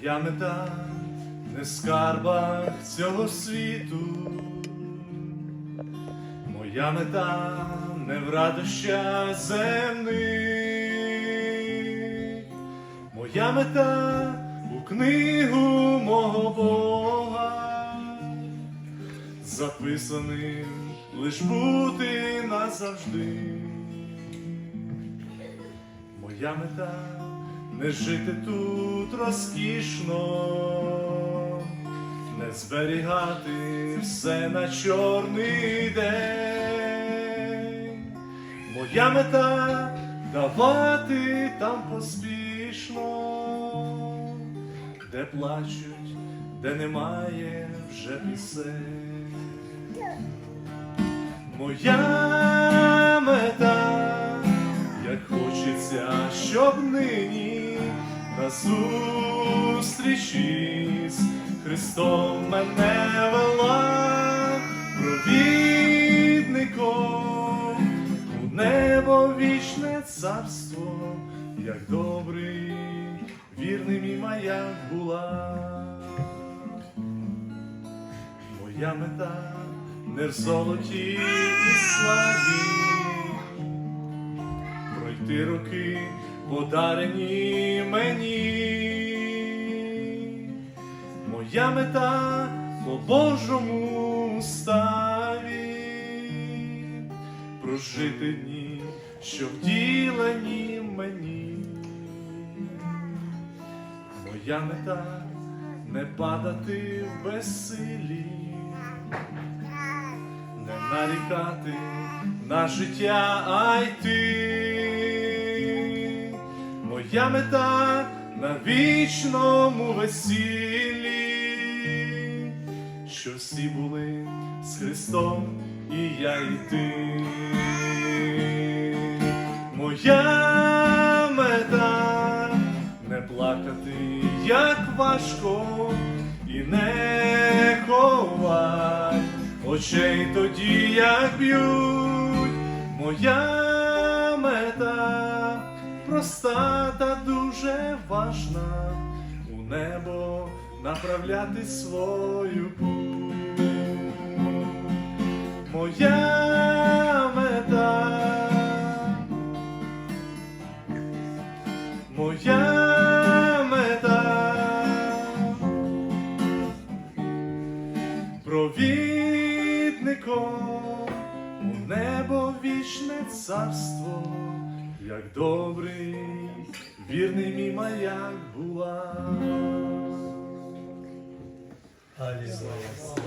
Моя мета не в скарбах цього світу, моя мета не в радощах земних, моя мета у книгу мого Бога, записаним лиш бути назавжди. Моя мета не жити тут розкішно, не зберігати все на чорний день. Моя мета давати там поспішно, де плачуть, де немає вже пісень. Моя мета, як хочеться, щоб нині зустрічі з Христом мене вела провідником. У небо вічне царство, як добрий, вірний мій маяк була. Моя мета не в золоті і славі, пройти роки, подарені Моя мета по Божому ставі, прожити дні, що вділені мені. Моя мета не падати в безсилі, не нарікати на життя, а йти. Моя мета на вічному весіллі, що всі були з Христом і я і ти. Моя мета не плакати, як важко, і не ховать очей тоді, як б'ють. Моя мета проста та дуже важна у небо направляти свою путь. Моя мета. Моя мета провідником у небо вічне царство, як добрий, вірний мій маяк була. Haliz olasın.